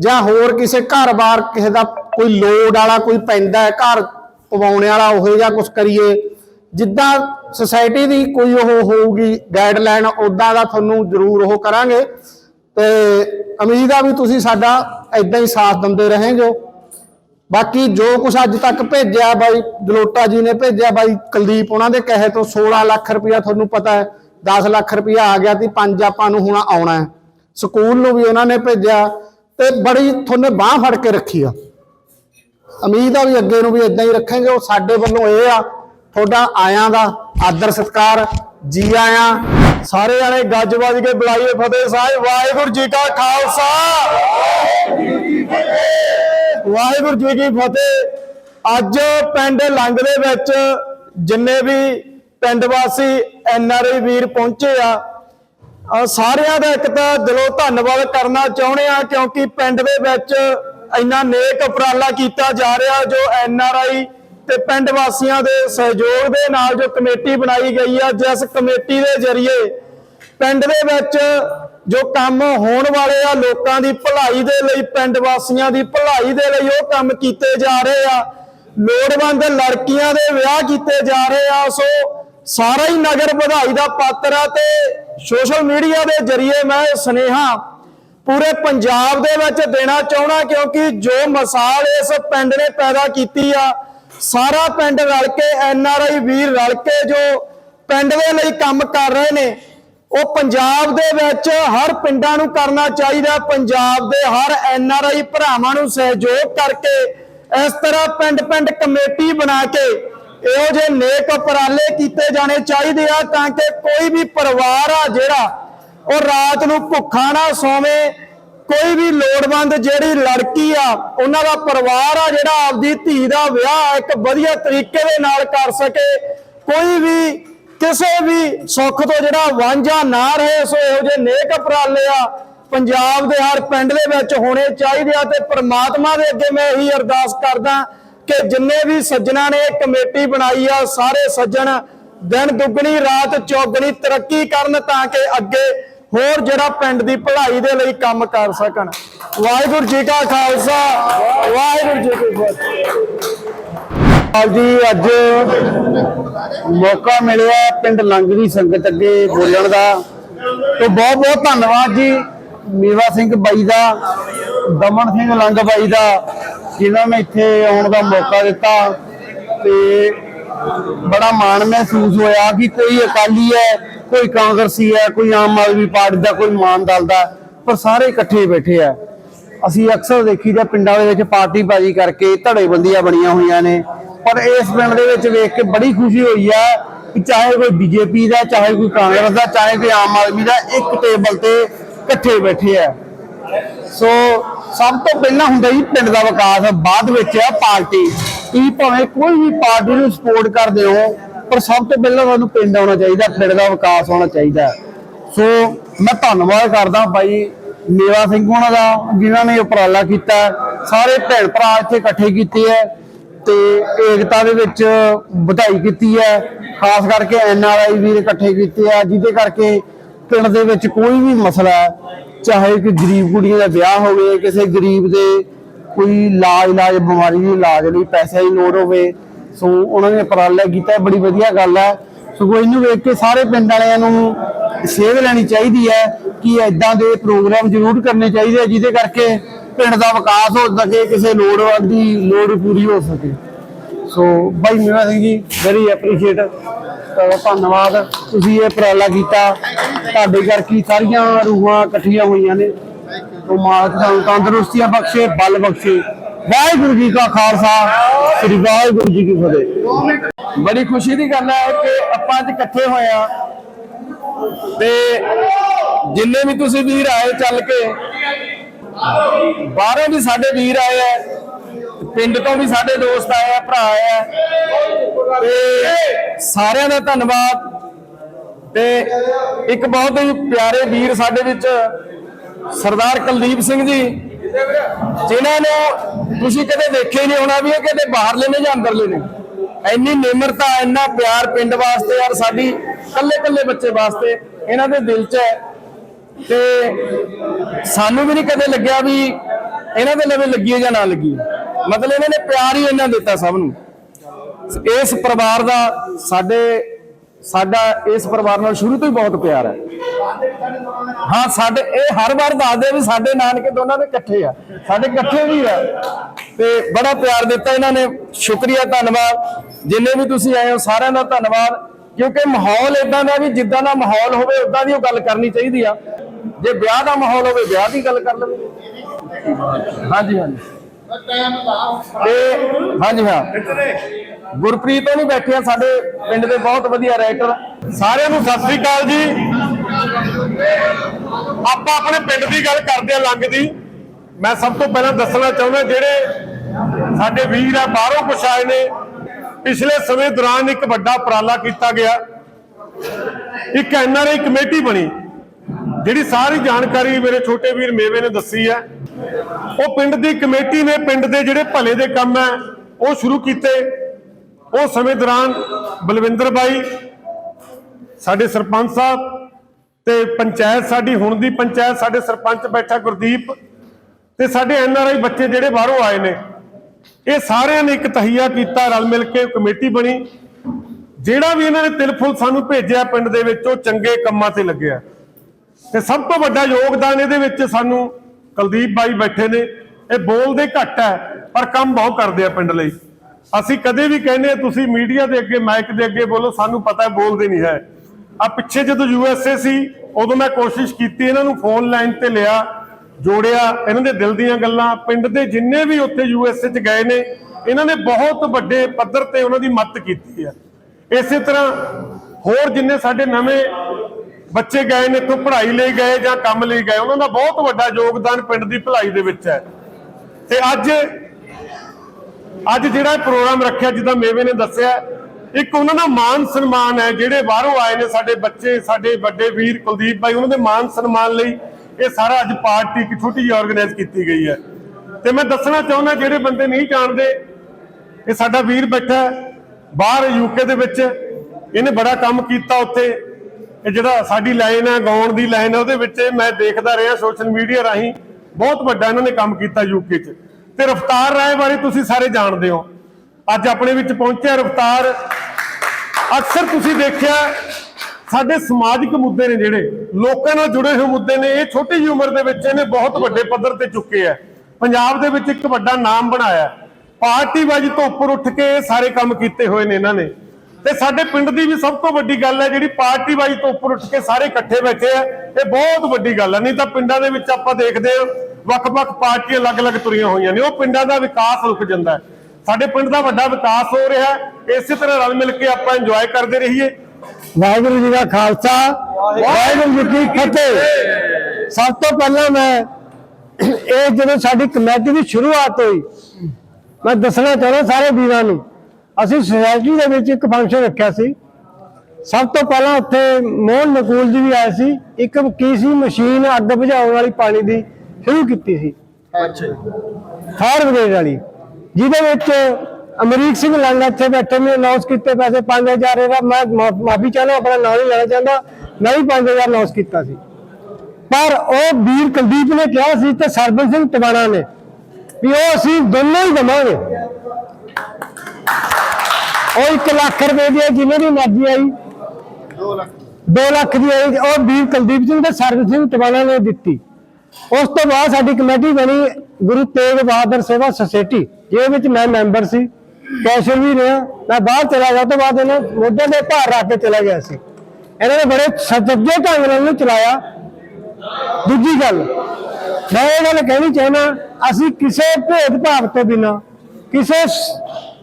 Speaker 3: ਜਾਂ ਹੋਰ ਕਿਸੇ ਘਰ-ਬਾਰ ਕਿਸੇ ਦਾ ਕੋਈ ਲੋੜ ਵਾਲਾ ਕੋਈ ਪੈਂਦਾ ਹੈ, ਘਰ ਪਵਾਉਣੇ ਵਾਲਾ, ਉਹ ਜਾਂ ਕੁਝ ਕਰੀਏ ਜਿੱਦਾਂ ਸੁਸਾਇਟੀ ਦੀ ਕੋਈ ਉਹ ਹੋਊਗੀ ਗਾਈਡਲਾਈਨ ਉਦਾਂ ਦਾ ਤੁਹਾਨੂੰ ਜ਼ਰੂਰ ਉਹ ਕਰਾਂਗੇ। ਤੇ ਉਮੀਦ ਆ ਵੀ ਤੁਸੀਂ ਸਾਡਾ ਇਦਾਂ ਹੀ ਸਾਥ ਦਿੰਦੇ ਰਹੇਗੇ। ਬਾਕੀ ਜੋ ਕੁਝ ਅੱਜ ਤੱਕ ਭੇਜਿਆ ਬਾਈ, ਜਲੋਟਾ ਜੀ ਨੇ ਭੇਜਿਆ ਬਾਈ, ਕੁਲਦੀਪ ਉਹਨਾਂ ਦੇ ਕਹੇ ਤੋਂ 16 ਲੱਖ ਰੁਪਇਆ ਤੁਹਾਨੂੰ ਪਤਾ ਹੈ 10 ਲੱਖ ਰੁਪਇਆ ਆ ਗਿਆ ਤੇ ਪੰਜ ਆਪਾਂ ਨੂੰ ਹੁਣ ਆਉਣਾ ਹੈ। ਸਕੂਲ ਨੂੰ ਵੀ ਉਹਨਾਂ ਨੇ ਭੇਜਿਆ ਤੇ ਬੜੀ ਤੁਹਾਨੂੰ ਬਾਹ ਫੜ ਕੇ ਰੱਖੀ ਆ। ਉਮੀਦ ਆ ਵੀ ਅੱਗੇ ਨੂੰ ਵੀ ਇਦਾਂ ਹੀ ਰੱਖਾਂਗੇ, ਉਹ ਸਾਡੇ ਵੱਲੋਂ ਇਹ ਆ ਤੁਹਾਡਾ ਆਇਆਂ ਦਾ ਆਦਰ ਸਤਕਾਰ, ਜੀ ਆਇਆਂ। ਸਾਰੇ ਜਾਣੇ ਗੱਜ ਵੱਜ ਕੇ ਬੁਲਾਈਏ ਫਤਿਹ ਸਾਹਿਬ। ਵਾਹਿਗੁਰੂ ਜੀ ਕਾ ਖਾਲਸਾ। ਵਾਹਿਗੁਰੂ ਜੀ ਕੀ ਫਤਿਹ।
Speaker 5: ਅੱਜ ਪਿੰਡ ਲੰਗ ਦੇ ਵਿੱਚ ਜਿੰਨੇ ਵੀ ਪਿੰਡ ਵਾਸੀ ਐਨ ਆਰ ਆਈ ਵੀਰ ਪਹੁੰਚੇ ਆ ਸਾਰਿਆਂ ਦਾ ਇੱਕ ਤਾਂ ਦਿਲੋਂ ਧੰਨਵਾਦ ਕਰਨਾ ਚਾਹੁੰਦੇ ਆ, ਕਿਉਂਕਿ ਪਿੰਡ ਦੇ ਵਿੱਚ ਇੰਨਾ ਨੇਕ ਉਪਰਾਲਾ ਕੀਤਾ ਜਾ ਰਿਹਾ ਜੋ ਐਨ ਆਰ ਆਈ ਤੇ ਪਿੰਡ ਵਾਸੀਆਂ ਦੇ ਸਹਿਯੋਗ ਦੇ ਨਾਲ ਜੋ ਕਮੇਟੀ ਬਣਾਈ ਗਈ ਆ, ਜਿਸ ਕਮੇਟੀ ਦੇ ਜ਼ਰੀਏ ਪਿੰਡ ਦੇ ਵਿੱਚ ਜੋ ਕੰਮ ਹੋਣ ਵਾਲੇ ਆ, ਲੋਕਾਂ ਦੀ ਭਲਾਈ ਦੇ ਲਈ, ਪਿੰਡ ਵਾਸੀਆਂ ਦੀ ਭਲਾਈ ਦੇ ਲਈ ਉਹ ਕੰਮ ਕੀਤੇ ਜਾ ਰਹੇ ਆ। ਲੋੜਵੰਦ ਲੜਕੀਆਂ ਦੇ ਵਿਆਹ ਕੀਤੇ ਜਾ ਰਹੇ ਆ। ਸੋ ਸਾਰਾ ਹੀ ਨਗਰ ਵਧਾਈ ਦਾ ਪਾਤਰ ਆ ਤੇ ਸੋਸ਼ਲ ਮੀਡੀਆ ਦੇ ਜ਼ਰੀਏ ਮੈਂ ਇਹ ਸੁਨੇਹਾ ਪੂਰੇ ਪੰਜਾਬ ਦੇ ਵਿੱਚ ਦੇਣਾ ਚਾਹਣਾ ਕਿਉਂਕਿ ਜੋ ਮਿਸਾਲ ਇਸ ਪਿੰਡ ਨੇ ਪੈਦਾ ਕੀਤੀ ਆ ਸਾਰਾ ਪਿੰਡ ਰਲ ਕੇ, ਐਨ ਆਰ ਆਈ ਵੀਰ ਰਲ ਕੇ ਜੋ ਪਿੰਡ ਦੇ ਲਈ ਕੰਮ ਕਰ ਰਹੇ ਨੇ, ਉਹ ਪੰਜਾਬ ਦੇ ਵਿੱਚ ਹਰ ਪਿੰਡਾਂ ਨੂੰ ਕਰਨਾ ਚਾਹੀਦਾ, ਪੰਜਾਬ ਦੇ ਹਰ ਐਨ ਆਰ ਆਈ ਭਰਾਵਾਂ ਨੂੰ ਸਹਿਯੋਗ ਕਰਕੇ ਇਸ ਤਰ੍ਹਾਂ ਪਿੰਡ-ਪਿੰਡ ਕਮੇਟੀ ਬਣਾ ਕੇ ਇਹੋ ਜਿਹੇ ਨੇਕ ਉਪਰਾਲੇ ਕੀਤੇ ਜਾਣੇ ਚਾਹੀਦੇ ਆ, ਤਾਂ ਕਿ ਕੋਈ ਵੀ ਪਰਿਵਾਰ ਆ ਜਿਹੜਾ ਉਹ ਰਾਤ ਨੂੰ ਭੁੱਖਾ ਨਾ ਸੌਵੇ ਕੋਈ ਵੀ ਲੋੜਵੰਦ ਜਿਹੜੀ ਲੜਕੀ ਆ, ਉਹਨਾਂ ਦਾ ਪਰਿਵਾਰ ਆ ਜਿਹੜਾ ਆਪਦੀ ਧੀ ਦਾ ਵਿਆਹ ਇੱਕ ਵਧੀਆ ਤਰੀਕੇ ਦੇ ਨਾਲ ਕਰ ਸਕੇ। ਕੋਈ ਵੀ ਕਿਸੇ ਵੀ ਸੁੱਖ ਤੋਂ ਜਿਹੜਾ ਵਾਂਝਾ ਨਾ ਰਹੇ, ਸੋ ਇਹੋ ਜਿਹੇ ਨੇਕ ਉਪਰਾਲੇ ਆ ਪੰਜਾਬ ਦੇ ਹਰ ਪਿੰਡ ਦੇ ਵਿੱਚ ਹੋਣੇ ਚਾਹੀਦੇ ਆ ਤੇ ਪ੍ਰਮਾਤਮਾ ਦੇ ਅੱਗੇ ਮੈਂ ਇਹੀ ਅਰਦਾਸ ਕਰਦਾ ਕਿ ਜਿੰਨੇ ਵੀ ਸੱਜਣਾ ਨੇ ਕਮੇਟੀ ਬਣਾਈ ਆ, ਸਾਰੇ ਸੱਜਣ ਦਿਨ ਦੁੱਗਣੀ, ਰਾਤ ਚੌਗਣੀ ਤਰੱਕੀ ਕਰਨ ਤਾਂ ਕਿ ਅੱਗੇ ਹੋਰ ਜਿਹੜਾ ਪਿੰਡ ਦੀ ਭਲਾਈ ਦੇ ਲਈ ਕੰਮ ਕਰ ਸਕਣ। ਵਾਹਿਗੁਰੂ ਜੀ ਕਾ ਖਾਲਸਾ, ਵਾਹਿਗੁਰੂ ਜੀ ਕੀ ਫਤਿਹ। ਜੀ, ਅੱਜ ਮੌਕਾ ਮਿਲਿਆ ਪਿੰਡ ਲੰਗਰੀ ਸੰਗਤ ਅੱਗੇ ਬੋਲਣ ਦਾ। ਤੇ ਬਹੁਤ ਬਹੁਤ ਧੰਨਵਾਦ ਜੀ ਮੇਵਾ ਸਿੰਘ ਬਾਈ ਦਾ, ਦਮਨ ਸਿੰਘ ਲੰਗ ਬਾਈ ਦਾ, ਜਿਨ੍ਹਾਂ ਨੇ ਇੱਥੇ ਆਉਣ ਦਾ ਮੌਕਾ ਦਿੱਤਾ। ਤੇ ਬੜਾ ਮਾਣ ਮਹਿਸੂਸ ਹੋਇਆ ਕਿ ਕੋਈ ਅਕਾਲੀ ਹੈ, ਕੋਈ ਕਾਂਗਰਸੀ ਹੈ, ਕੋਈ ਆਮ ਆਦਮੀ ਪਾਰਟੀ ਦਾ, ਕੋਈ ਮਾਨ ਦਲ ਦਾ, ਪਰ ਸਾਰੇ ਇਕੱਠੇ ਬੈਠੇ ਆ। ਅਸੀਂ ਅਕਸਰ ਦੇਖੀਦਾ ਪਿੰਡਾਂ ਦੇ ਵਿੱਚ ਪਾਰਟੀ ਬਾਜੀ ਕਰਕੇ ਧੜੇਬੰਦੀਆਂ ਬਣੀਆਂ ਹੋਈਆਂ ਨੇ, ਪਰ ਇਸ ਪਿੰਡ ਦੇ ਵਿੱਚ ਵੇਖ ਕੇ ਬੜੀ ਖੁਸ਼ੀ ਹੋਈ ਆ ਕਿ ਚਾਹੇ ਕੋਈ ਬੀਜੇਪੀ ਦਾ, ਚਾਹੇ ਕੋਈ ਕਾਂਗਰਸ ਦਾ, ਚਾਹੇ ਕੋਈ ਆਮ ਆਦਮੀ ਦਾ, ਇੱਕ ਟੇਬਲ ਤੇ ਇਕੱਠੇ ਬੈਠੇ ਆ। ਸੋ ਸਭ ਤੋਂ ਪਹਿਲਾਂ ਹੁੰਦਾ ਜੀ ਪਿੰਡ ਦਾ ਵਿਕਾਸ, ਬਾਅਦ ਵਿੱਚ ਆ ਪਾਰਟੀ। ਤੁਸੀਂ ਭਾਵੇਂ ਕੋਈ ਵੀ ਪਾਰਟੀ ਨੂੰ ਸਪੋਰਟ ਕਰਦੇ ਹੋ, ਪਰ ਸਭ ਤੋਂ ਪਹਿਲਾਂ ਤੁਹਾਨੂੰ ਪਿੰਡ ਆਉਣਾ ਚਾਹੀਦਾ, ਪਿੰਡ ਦਾ ਵਿਕਾਸ ਹੋਣਾ ਚਾਹੀਦਾ। ਸੋ ਮੈਂ ਧੰਨਵਾਦ ਕਰਦਾ ਬਾਈ ਮੇਵਾ ਸਿੰਘ ਉਹਨਾਂ ਦਾ, ਜਿਨ੍ਹਾਂ ਨੇ ਉਪਰਾਲਾ ਕੀਤਾ। ਸਾਰੇ ਭੈਣ ਭਰਾ ਇੱਥੇ ਇਕੱਠੇ ਕੀਤੇ ਹੈ ਤੇ ਏਕਤਾ ਦੇ ਵਿੱਚ ਵਧਾਈ ਕੀਤੀ ਹੈ ਖਾਸ ਕਰਕੇ ਐਨ ਆਰ ਆਈ ਵੀਰ ਇਕੱਠੇ ਕੀਤੇ ਆ, ਜਿਹਦੇ ਕਰਕੇ ਪਿੰਡ ਦੇ ਵਿੱਚ ਕੋਈ ਵੀ ਮਸਲਾ ਚਾਹੇ ਕਿ ਗਰੀਬ ਕੁੜੀਆਂ ਦਾ ਵਿਆਹ ਹੋਵੇ, ਕਿਸੇ ਗਰੀਬ ਦੇ ਕੋਈ ਇਲਾਜ ਇਲਾਜ, ਬਿਮਾਰੀ ਦੀ ਇਲਾਜ ਲਈ ਪੈਸੇ ਦੀ ਲੋੜ ਹੋਵੇ, ਸੋ ਉਹਨਾਂ ਨੇ ਉਪਰਾਲਾ ਕੀਤਾ, ਬੜੀ ਵਧੀਆ ਗੱਲ ਹੈ। ਸੋ ਇਹਨੂੰ ਵੇਖ ਕੇ ਸਾਰੇ ਪਿੰਡ ਵਾਲਿਆਂ ਨੂੰ ਸੇਧ ਲੈਣੀ ਚਾਹੀਦੀ ਹੈ ਕਿ ਐਦਾਂ ਦੇ ਪ੍ਰੋਗਰਾਮ ਜ਼ਰੂਰ ਕਰਨੇ ਚਾਹੀਦੇ ਆ, ਜਿਹਦੇ ਕਰਕੇ ਪਿੰਡ ਦਾ ਵਿਕਾਸ ਹੋ ਸਕੇ, ਕਿਸੇ ਲੋੜਵੰਦ ਦੀ ਲੋੜ ਪੂਰੀ ਹੋ ਸਕੇ। ਸੋ ਬਾਈ, ਮੇਰਾ ਸਿੰਘ ਜੀ ਵੈਰੀ ਐਪਰੀਸ਼ੀਏਟ ਤੁਹਾਡਾ ਧੰਨਵਾਦ। ਤੁਸੀਂ ਇਹ ਉਪਰਾਲਾ ਕੀਤਾ। ਤੁਹਾਡੇ ਕਰਕੇ ਸਾਰੀਆਂ ਰੂਹਾਂ ਇਕੱਠੀਆਂ ਹੋਈਆਂ ਨੇ। ਤੋ ਮਾਲਕ ਤੁਹਾਨੂੰ ਤੰਦਰੁਸਤੀਆਂ ਬਖਸ਼ੇ, ਬਲ ਬਖਸ਼ੇ। ਵਾਹਿਗੁਰੂ ਜੀ ਕਾ ਖਾਲਸਾ, ਸ੍ਰੀ ਵਾਹਿਗੁਰੂ ਜੀ ਕੀ ਫਤਿਹ।
Speaker 4: ਬੜੀ ਖੁਸ਼ੀ ਦੀ ਗੱਲ ਹੈ ਕਿ ਆਪਾਂ ਅੱਜ ਇਕੱਠੇ ਹੋਏ ਆ ਤੇ ਜਿੰਨੇ ਵੀ ਤੁਸੀਂ ਵੀਰ ਆਏ ਚੱਲ ਕੇ, ਬਾਹਰੋਂ ਵੀ ਸਾਡੇ ਵੀਰ ਆਏ ਆ ਪਿੰਡ ਤੋਂ ਵੀ ਸਾਡੇ ਦੋਸਤ ਆਏ ਆ, ਭਰਾ ਆਏ ਆ। ਤੇ ਸਾਰਿਆਂ ਦਾ ਧੰਨਵਾਦ। ਤੇ ਇੱਕ ਬਹੁਤ ਹੀ ਪਿਆਰੇ ਵੀਰ ਸਾਡੇ ਵਿੱਚ ਸਰਦਾਰ ਕੁਲਦੀਪ ਸਿੰਘ ਜੀ, ਜਿਨ੍ਹਾਂ ਨੂੰ ਤੁਸੀਂ ਕਦੇ ਦੇਖੇ ਨਹੀਂ ਹੋਣਾ ਵੀ ਇਹ ਕਿਤੇ ਬਾਹਰਲੇ ਨੇ ਜਾਂ ਅੰਦਰਲੇ ਨੇ। ਇੰਨੀ ਨਿਮਰਤਾ, ਇੰਨਾ ਪਿਆਰ ਪਿੰਡ ਵਾਸਤੇ ਔਰ ਸਾਡੀ ਇਕੱਲੇ ਇਕੱਲੇ ਬੱਚੇ ਵਾਸਤੇ ਇਹਨਾਂ ਦੇ ਦਿਲ 'ਚ ਹੈ। ਤੇ ਸਾਨੂੰ ਵੀ ਨਹੀਂ ਕਦੇ ਲੱਗਿਆ ਵੀ ਇਹਨਾਂ ਦੇ ਲਵੇ ਲੱਗੀ ਜਾਂ ਨਾ ਲੱਗੀ ਮਤਲਬ ਇਹਨਾਂ ਨੇ ਪਿਆਰ ਹੀ ਇਹਨਾਂ ਦਿੱਤਾ ਸਭ ਨੂੰ। ਇਸ ਪਰਿਵਾਰ ਦਾ ਸਾਡੇ, ਸਾਡਾ ਇਸ ਪਰਿਵਾਰ ਨਾਲ ਸ਼ੁਰੂ ਤੋਂ ਹੀ ਬਹੁਤ ਪਿਆਰ ਹੈ। ਹਾਂ, ਸਾਡੇ, ਇਹ ਹਰ ਵਾਰ ਦੱਸਦੇ ਵੀ ਸਾਡੇ ਨਾਨਕੇ ਦੋਨਾਂ ਦੇ ਇਕੱਠੇ ਆ। ਸਾਡੇ ਇਕੱਠੇ ਵੀ ਆ। ਤੇ ਬੜਾ ਪਿਆਰ ਦਿੱਤਾ ਇਹਨਾਂ ਨੇ। ਸ਼ੁਕਰੀਆ, ਧੰਨਵਾਦ। ਜਿੰਨੇ ਵੀ ਤੁਸੀਂ ਆਏ ਹੋ, ਸਾਰਿਆਂ ਦਾ ਧੰਨਵਾਦ। ਕਿਉਂਕਿ ਮਾਹੌਲ ਇਦਾਂ ਦਾ ਵੀ ਜਿੱਦਾਂ ਦਾ ਮਾਹੌਲ ਹੋਵੇ ਉਦਾਂ ਦੀ ਉਹ ਗੱਲ ਕਰਨੀ ਚਾਹੀਦੀ ਆ। ਜੇ ਵਿਆਹ ਦਾ ਮਾਹੌਲ ਹੋਵੇ, ਵਿਆਹ ਦੀ ਗੱਲ ਕਰ ਲਵੇ। ਹਾਂਜੀ ਹਾਂਜੀ। ਤੇ ਹਾਂਜੀ ਹਾਂ। ਗੁਰਪ੍ਰੀਤ ਉਹ ਬੈਠੇ ਆ ਸਾਡੇ ਪਿੰਡ ਦੇ ਬਹੁਤ ਵਧੀਆ ਰਾਈਟਰ
Speaker 1: ਸਾਰਿਆਂ ਨੂੰ ਸਤਿ ਸ੍ਰੀ ਅਕਾਲ ਜੀ। ਆਪਾਂ ਆਪਣੇ ਪਿੰਡ ਦੀ ਗੱਲ ਕਰਦੇ ਆ ਲੰਗ ਦੀ। ਮੈਂ ਸਭ ਤੋਂ ਪਹਿਲਾਂ ਦੱਸਣਾ ਚਾਹੁੰਦਾ ਜਿਹੜੇ ਸਾਡੇ ਵੀਰ ਆ ਬਾਹਰੋਂ ਕੁਛ ਆਏ ਨੇ। ਪਿਛਲੇ ਸਮੇਂ ਦੌਰਾਨ ਇੱਕ ਵੱਡਾ ਉਪਰਾਲਾ ਕੀਤਾ ਗਿਆ। ਇੱਕ ਐਨਆਰਆਈ ਕਮੇਟੀ ਬਣੀ ਜਿਹੜੀ ਸਾਰੀ ਜਾਣਕਾਰੀ ਮੇਰੇ ਛੋਟੇ ਵੀਰ ਮੇਵੇ ਨੇ ਦੱਸੀ ਹੈ। ਉਹ ਪਿੰਡ ਦੀ ਕਮੇਟੀ ਨੇ ਪਿੰਡ ਦੇ ਜਿਹੜੇ ਭਲੇ ਦੇ ਕੰਮ ਹੈ, ਉਹ ਸ਼ੁਰੂ ਕੀਤੇ। ਉਹ ਸਮੇਂ ਦੌਰਾਨ ਬਲਵਿੰਦਰ ਬਾਈ, ਸਾਡੇ ਸਰਪੰਚ ਸਾਹਿਬ ਤੇ ਪੰਚਾਇਤ ਸਾਡੀ, ਹੁਣ ਦੀ ਪੰਚਾਇਤ ਸਾਡੇ ਸਰਪੰਚ ਬੈਠਾ ਗੁਰਦੀਪ ਤੇ ਸਾਡੇ ਐਨ ਆਰ ਆਈ ਬੱਚੇ ਜਿਹੜੇ ਬਾਹਰੋਂ ਆਏ ਨੇ। ਇਹ ਸਾਰਿਆਂ ਨੇ ਇੱਕ ਤਹੀਆ ਕੀਤਾ, ਰਲ ਮਿਲ ਕੇ ਕਮੇਟੀ ਬਣੀ। ਜਿਹੜਾ ਵੀ ਇਹਨਾਂ ਨੇ ਤਿਲਫੁਲ ਸਾਨੂੰ ਭੇਜਿਆ ਪਿੰਡ ਦੇ ਵਿੱਚ, ਉਹ ਚੰਗੇ ਕੰਮਾਂ ਤੇ ਲੱਗਿਆ। ਤੇ ਸਭ ਤੋਂ ਵੱਡਾ ਯੋਗਦਾਨ ਇਹਦੇ ਵਿੱਚ ਸਾਨੂੰ ਕੁਲਦੀਪ ਬਾਈ ਬੈਠੇ ਨੇ, ਇਹ ਬੋਲਦੇ ਘੱਟ ਹੈ, ਪਰ ਕੰਮ ਬਹੁਤ ਕਰਦੇ ਆ ਪਿੰਡ ਲਈ। ਅਸੀਂ ਕਦੇ ਵੀ ਕਹਿੰਦੇ ਆ, ਤੁਸੀਂ ਮੀਡੀਆ ਦੇ ਅੱਗੇ, ਮਾਈਕ ਦੇ ਅੱਗੇ ਬੋਲੋ, ਸਾਨੂੰ ਪਤਾ ਹੈ ਬੋਲਦੇ ਨਹੀਂ ਹੈ। ਆ ਪਿੱਛੇ ਜਦੋਂ ਯੂਐਸਏ ਸੀ, ਉਦੋਂ ਮੈਂ ਕੋਸ਼ਿਸ਼ ਕੀਤੀ, ਇਹਨਾਂ ਨੂੰ ਫੋਨ ਲਾਈਨ ਤੇ ਲਿਆ, ਜੋੜਿਆ, ਇਹਨਾਂ ਦੇ ਦਿਲ ਦੀਆਂ ਗੱਲਾਂ। ਪਿੰਡ ਦੇ ਜਿੰਨੇ ਵੀ ਉੱਥੇ ਯੂਐਸਏ ਚ ਗਏ ਨੇ, ਇਹਨਾਂ ਨੇ ਬਹੁਤ ਵੱਡੇ ਪੱਧਰ ਤੇ ਉਹਨਾਂ ਦੀ ਮਦਦ ਕੀਤੀ ਹੈ। ਇਸੇ ਤਰ੍ਹਾਂ ਹੋਰ ਜਿੰਨੇ ਸਾਡੇ ਨਵੇਂ ਬੱਚੇ ਗਏ ਨੇ, ਇੱਥੋਂ ਪੜ੍ਹਾਈ ਲਈ ਗਏ ਜਾਂ ਕੰਮ ਲਈ ਗਏ, ਉਹਨਾਂ ਦਾ ਬਹੁਤ ਵੱਡਾ ਯੋਗਦਾਨ ਪਿੰਡ ਦੀ ਭਲਾਈ ਦੇ ਵਿੱਚ ਹੈ। ਤੇ ਅੱਜ ਅੱਜ ਜਿਹੜਾ ਇਹ ਪ੍ਰੋਗਰਾਮ ਰੱਖਿਆ, ਜਿੱਦਾਂ ਮੇਵੇ ਨੇ ਦੱਸਿਆ, ਇੱਕ ਉਹਨਾਂ ਦਾ ਮਾਨ ਸਨਮਾਨ ਹੈ, ਜਿਹੜੇ ਬਾਹਰੋਂ ਆਏ ਨੇ ਸਾਡੇ ਬੱਚੇ, ਸਾਡੇ ਵੱਡੇ ਵੀਰ ਕੁਲਦੀਪ ਭਾਈ ਉਹਨਾਂ ਦੇ ਮਾਨ ਸਨਮਾਨ ਲਈ ਇਹ ਸਾਰਾ ਅੱਜ ਪਾਰਟੀ ਇੱਕ ਛੋਟੀ ਜਿਹੀ ਆਰਗੇਨਾਈਜ਼ ਕੀਤੀ ਗਈ ਹੈ। ਤੇ ਮੈਂ ਦੱਸਣਾ ਚਾਹੁੰਦਾ, ਜਿਹੜੇ ਬੰਦੇ ਨਹੀਂ ਜਾਣਦੇ, ਇਹ ਸਾਡਾ ਵੀਰ ਬੈਠਾ ਬਾਹਰ ਯੂਕੇ ਦੇ ਵਿੱਚ, ਇਹਨੇ ਬੜਾ ਕੰਮ ਕੀਤਾ ਉੱਥੇ। ਇਹ ਜਿਹੜਾ ਸਾਡੀ ਲਾਈਨ ਹੈ, ਗਾਉਣ ਦੀ ਲਾਈਨ ਹੈ, ਉਹਦੇ ਵਿੱਚ ਮੈਂ ਦੇਖਦਾ ਰਿਹਾ ਸੋਸ਼ਲ ਮੀਡੀਆ ਰਾਹੀਂ। ਬਹੁਤ ਵੱਡਾ ਇਹਨਾਂ ਨੇ ਕੰਮ ਕੀਤਾ ਯੂਕੇ 'ਚ। ਤੇ ਰਫਤਾਰ ਰਾਏ ਬਾਰੇ ਤੁਸੀਂ ਸਾਰੇ ਜਾਣਦੇ ਹੋ। ਅੱਜ ਆਪਣੇ ਵਿੱਚ ਪਹੁੰਚਿਆ ਰਫਤਾਰ। ਅਕਸਰ ਤੁਸੀਂ ਦੇਖਿਆ, ਸਾਡੇ ਸਮਾਜਿਕ ਮੁੱਦੇ ਨੇ ਜਿਹੜੇ, ਲੋਕਾਂ ਨਾਲ ਜੁੜੇ ਹੋਏ ਮੁੱਦੇ ਨੇ, ਇਹ ਛੋਟੀ ਜਿਹੀ ਉਮਰ ਦੇ ਵਿੱਚ ਇਹਨੇ ਬਹੁਤ ਵੱਡੇ ਪੱਧਰ ਤੇ ਚੁੱਕੇ ਆ। ਪੰਜਾਬ ਦੇ ਵਿੱਚ ਇੱਕ ਵੱਡਾ ਨਾਮ ਬਣਾਇਆ। ਪਾਰਟੀ ਪਾਰਟੀਬਾਜ਼ੀ ਤੋਂ ਉੱਪਰ ਉੱਠ ਕੇ ਸਾਰੇ ਕੰਮ ਕੀਤੇ ਹੋਏ ਨੇ ਇਹਨਾਂ ਨੇ। ਤੇ ਸਾਡੇ ਪਿੰਡ ਦੀ ਵੀ ਸਭ ਤੋਂ ਵੱਡੀ ਗੱਲ ਹੈ ਜਿਹੜੀ ਪਾਰਟੀਬਾਜ਼ੀ ਤੋਂ ਉੱਪਰ ਉੱਠ ਕੇ ਸਾਰੇ ਇਕੱਠੇ ਬੈਠੇ ਆ ਇਹ ਬਹੁਤ ਵੱਡੀ ਗੱਲ ਹੈ ਨਹੀਂ ਤਾਂ ਪਿੰਡਾਂ ਦੇ ਵਿੱਚ ਆਪਾਂ ਦੇਖਦੇ ਹਾਂ ਵੱਖ-ਵੱਖ ਪਾਰਟੀਆਂ ਅਲੱਗ-ਅਲੱਗ ਤੁਰੀਆਂ ਹੋਈਆਂ ਨੇ। ਉਹ ਪਿੰਡਾਂ ਦਾ ਵਿਕਾਸ ਰੁਕ ਜਾਂਦਾ ਹੈ। ਸਾਡੇ ਪਿੰਡ ਦਾ ਵੱਡਾ ਵਿਕਾਸ ਹੋ ਰਿਹਾ ਹੈ। ਇਸੇ ਤਰ੍ਹਾਂ ਰਲ ਮਿਲ ਕੇ ਆਪਾਂ ਇੰਜੋਏ ਕਰਦੇ ਰਹੀਏ।
Speaker 6: ਵਾਹਿਗੁਰੂ ਜੀ ਦਾ ਖਾਲਸਾ ਵਾਹਿਗੁਰੂ ਜੀ ਕੀ ਫਤਿਹ। ਸਭ ਤੋਂ ਪਹਿਲਾਂ ਮੈਂ ਇਹ ਜਦੋਂ ਸਾਡੀ ਕਮੇਟੀ ਦੀ ਸ਼ੁਰੂਆਤ ਹੋਈ ਮੈਂ ਦੱਸਣਾ ਚਾਹੁੰਦਾ ਸਾਰੇ ਵੀਰਾਂ ਨੂੰ ਅਸੀਂ ਸੁਸਾਇਟੀ ਦੇ ਵਿੱਚ ਇੱਕ ਫੰਕਸ਼ਨ ਰੱਖਿਆ ਸੀ। ਸਭ ਤੋਂ ਪਹਿਲਾਂ ਉੱਥੇ ਮੋਹਨ ਨਕੂਲ ਜੀ ਵੀ ਆਏ ਸੀ। ਇੱਕ ਕੀ ਸੀ? ਮਸ਼ੀਨ ਅੱਗ ਬੁਝਾਉਣ ਵਾਲੀ ਪਾਣੀ ਦੀ ਸ਼ੁਰੂ ਕੀਤੀ ਸੀ। ਫਾਇਰ ਬ੍ਰਿਗੇਡ ਵਾਲੀ। ਜਿਹਦੇ ਵਿੱਚ ਅਮਰੀਕ ਸਿੰਘ ਲੰਗਾ ਇੱਥੇ ਬੈਠੇ ਨੇ ਅਨਾਉਂਸ ਕੀਤੇ ਪੈਸੇ 5000 ਇਹਦਾ ਮੈਂ ਮਾਫੀ ਚਾਹੁੰਦਾ ਆਪਣਾ ਨਾਮ ਨਹੀਂ ਲੈਣਾ ਚਾਹੁੰਦਾ ਮੈਂ ਵੀ 5000 ਅਨਾਉਂਸ ਕੀਤਾ ਸੀ। ਪਰ ਉਹ ਵੀਰ ਕੁਲਦੀਪ ਨੇ ਕਿਹਾ ਸੀ ਤੇ ਸਰਬਨ ਸਿੰਘ ਟਵਾਣਾ ਨੇ ਵੀ ਉਹ ਅਸੀਂ ਦੋਨੋਂ ਹੀ ਦਵਾਂਗੇ। ਉਹ 1 ਲੱਖ ਰੁਪਏ ਦੀ ਹੈ, ਜਿਹਨੇ ਦੀ ਮਰਜ਼ੀ ਆਈ। 2 ਲੱਖ 2 ਲੱਖ ਦੀ ਆਈ ਉਹ ਵੀਰ ਕੁਲਦੀਪ ਸਿੰਘ ਤੇ ਸਰਬਨ ਸਿੰਘ ਟਵਾਣਾ ਨੇ ਦਿੱਤੀ। ਉਸ ਤੋਂ ਬਾਅਦ ਸਾਡੀ ਕਮੇਟੀ ਬਣੀ ਗੁਰੂ ਤੇਗ ਬਹਾਦਰ ਸੇਵਾ ਸੁਸਾਇਟੀ ਜਿਹਦੇ ਵਿੱਚ ਮੈਂ ਮੈਂਬਰ ਸੀ। ਕੈਸ਼ਰ ਵੀ ਰਿਹਾ ਮੈਂ ਬਾਹਰ ਚਲਾ ਗਿਆ ਤੋਂ ਬਾਅਦ ਇਹਨਾਂ ਮੋਢੇ ਦੇ ਭਾਰ ਰੱਖ ਕੇ ਚਲਾ ਗਿਆ ਸੀ। ਇਹਨਾਂ ਨੇ ਬੜੇ ਸੱਜੇ ਢੰਗ ਨਾਲ ਇਹਨੂੰ ਚਲਾਇਆ। ਦੂਜੀ ਗੱਲ ਮੈਂ ਇਹ ਗੱਲ ਕਹਿਣੀ ਚਾਹੁੰਦਾ ਅਸੀਂ ਕਿਸੇ ਭੇਦ ਭਾਵ ਤੋਂ ਬਿਨਾ ਕਿਸੇ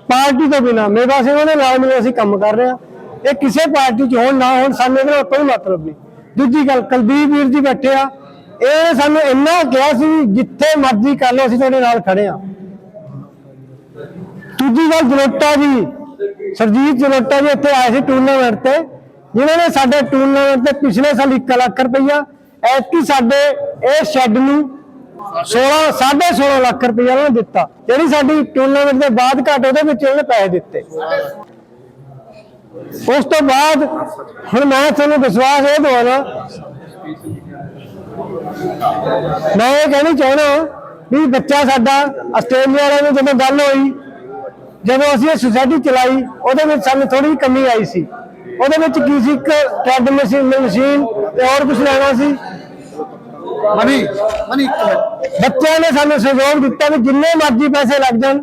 Speaker 6: ਪਾਰਟੀ ਤੋਂ ਬਿਨਾ। ਮੇਵਾ ਸਿੰਘ ਦੇ ਨਾਲ ਮਿਲ ਅਸੀਂ ਕੰਮ ਕਰ ਰਹੇ ਹਾਂ। ਇਹ ਕਿਸੇ ਪਾਰਟੀ 'ਚ ਹੋਣ, ਨਾ ਹੋਣ, ਸਾਨੂੰ ਇਹਦਾ ਕੋਈ ਮਤਲਬ ਨਹੀਂ। ਦੂਜੀ ਗੱਲ, ਕੁਲਦੀਪ ਵੀਰ ਜੀ ਬੈਠੇ ਆ। ਇਹ ਸਾਨੂੰ ਇੰਨਾ ਕਿਹਾ ਸੀ, ਜਿੱਥੇ ਮਰਜ਼ੀ ਕਰ ਲਓ, ਅਸੀਂ ਤੁਹਾਡੇ ਨਾਲ ਖੜੇ ਆ ਦੂਜੀ ਗੱਲ, ਜਲੋਟਾ ਜੀ, ਸਰਜੀਤ ਜਲੋਟਾ ਜੀ ਇੱਥੇ ਆਏ ਸੀ ਟੂਰਨਾਮੈਂਟ ਤੇ। ਜਿਨ੍ਹਾਂ ਨੇ ਸਾਡੇ ਟੂਰਨਾਮੈਂਟ ਤੇ ਪਿਛਲੇ ਸਾਲ 1 ਲੱਖ ਰੁਪਈਆ ਐਤਕੀ ਸਾਡੇ, ਇਹ ਸ਼ੈੱਡ ਨੂੰ 16 16.5 ਲੱਖ ਰੁਪਈਆ ਉਹਨਾਂ ਨੇ ਦਿੱਤਾ। ਜਿਹੜੀ ਸਾਡੀ ਟੂਰਨਾਮੈਂਟ ਦੇ ਬਾਅਦ ਘੱਟ, ਉਹਦੇ ਵਿੱਚ ਉਹਨੇ ਪੈਸੇ ਦਿੱਤੇ। ਉਸ ਤੋਂ ਬਾਅਦ ਹੁਣ ਮੈਂ ਤੁਹਾਨੂੰ ਵਿਸ਼ਵਾਸ ਇਹ ਦਵਾਉਣਾ, ਮੈਂ ਇਹ ਕਹਿਣੀ ਚਾਹੁੰਦਾ ਵੀ ਬੱਚਾ ਸਾਡਾ ਆਸਟ੍ਰੇਲੀਆ ਵਾਲਿਆਂ ਨੂੰ ਜਦੋਂ ਗੱਲ ਹੋਈ, ਜਦੋਂ ਅਸੀਂ ਇਹ ਸੁਸਾਇਟੀ ਚਲਾਈ, ਉਹਦੇ ਵਿੱਚ ਸਾਨੂੰ ਥੋੜੀ ਜਿਹੀ ਕਮੀ ਆਈ ਸੀ। ਉਹਦੇ ਵਿੱਚ ਕੀ ਸੀ? ਇੱਕ ਕੈਡ ਮਸ਼ੀਨ ਮਸ਼ੀਨ ਤੇ ਹੋਰ ਕੁਝ ਲੈਣਾ ਸੀ।
Speaker 3: ਮਨੀ ਮਨੀ
Speaker 6: ਬੱਚਿਆਂ ਨੇ ਸਾਨੂੰ ਸਹਿਯੋਗ ਦਿੱਤਾ ਵੀ ਜਿੰਨੇ ਮਰਜ਼ੀ ਪੈਸੇ ਲੱਗ ਜਾਣ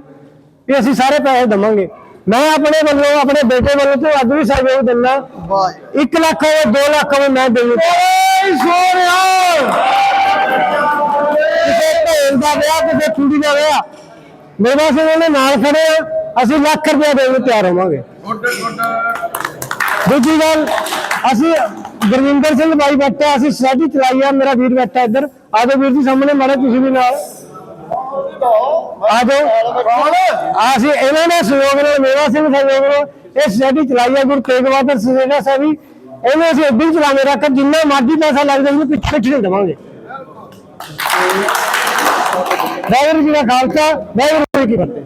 Speaker 6: ਵੀ ਅਸੀਂ ਸਾਰੇ ਪੈਸੇ ਦੇਵਾਂਗੇ। ਮੈਂ ਆਪਣੇ ਵੱਲੋਂ ਆਪਣੇ ਬੇਟੇ ਵੱਲੋਂ ਤੇ ਅੱਜ ਵੀ ਸਹਿਯੋਗ ਦਿੰਦਾ।
Speaker 3: ਵਾਹ।
Speaker 6: 1 ਲੱਖ ਹੋਵੇ 2 ਲੱਖ ਹੋਵੇ ਮੈਂ ਦੇ ਦੂੰ ਓਏ ਸੋਹਣਿਆ! ਕਿਸੇ ਭੈਣ ਦਾ ਵਿਆਹ ਕਿਸੇ ਕੁੜੀ ਦਾ ਵਿਆਹ। ਮੇਰਾ ਸਿੰਘ ਉਹਨੇ ਨਾਲ ਖੜੇ ਆ ਅਸੀਂ ਲੱਖ ਰੁਪਏ ਦੇਣ ਨੂੰ ਤਿਆਰ ਹੋਵਾਂਗੇ। ਦੂਜੀ ਗੱਲ ਅਸੀਂ ਗੁਰਵਿੰਦਰ ਸਿੰਘ ਬਾਈ ਬੈਠਾ, ਅਸੀਂ ਸੋਸਾਇਟੀ ਚਲਾਈ ਆ, ਮੇਰਾ ਵੀਰ ਬੈਠਾ ਇੱਧਰ। ਆਜੋ ਵੀਰ ਜੀ ਸਾਹਮਣੇ ਮਾਰੇ ਤੁਸੀਂ ਵੀ ਨਾਲ। ਆ ਜਾਓ ਅਸੀਂ ਇਹਨਾਂ ਦੇ ਸਹਿਯੋਗ ਨਾਲ ਮੇਵਾ ਸਿੰਘ ਸਹਿਯੋਗ ਨਾਲ ਇਹ ਸੋਸਾਇਟੀ ਚਲਾਈ ਹੈ ਗੁਰੂ ਤੇਗ ਬਹਾਦਰ ਸਵੇਗਾ ਸਾਹਿਬ ਇਹਨੂੰ ਅਸੀਂ ਉਦੋਂ ਹੀ ਚਲਾਉਂਦੇ ਰੱਖ ਜਿੰਨਾ ਮਰਜ਼ੀ ਪੈਸਾ ਲੱਗਦਾ ਇਹਨੂੰ ਪਿੱਛੇ ਪਿੱਛੇ ਨਹੀਂ ਦੇਵਾਂਗੇ। ਵਾਹਿਗੁਰੂ ਜੀ ਦਾ ਖਾਲਸਾ, ਵਾਹਿਗੁਰੂ ਜੀ ਕੀ ਫਤਿਹ।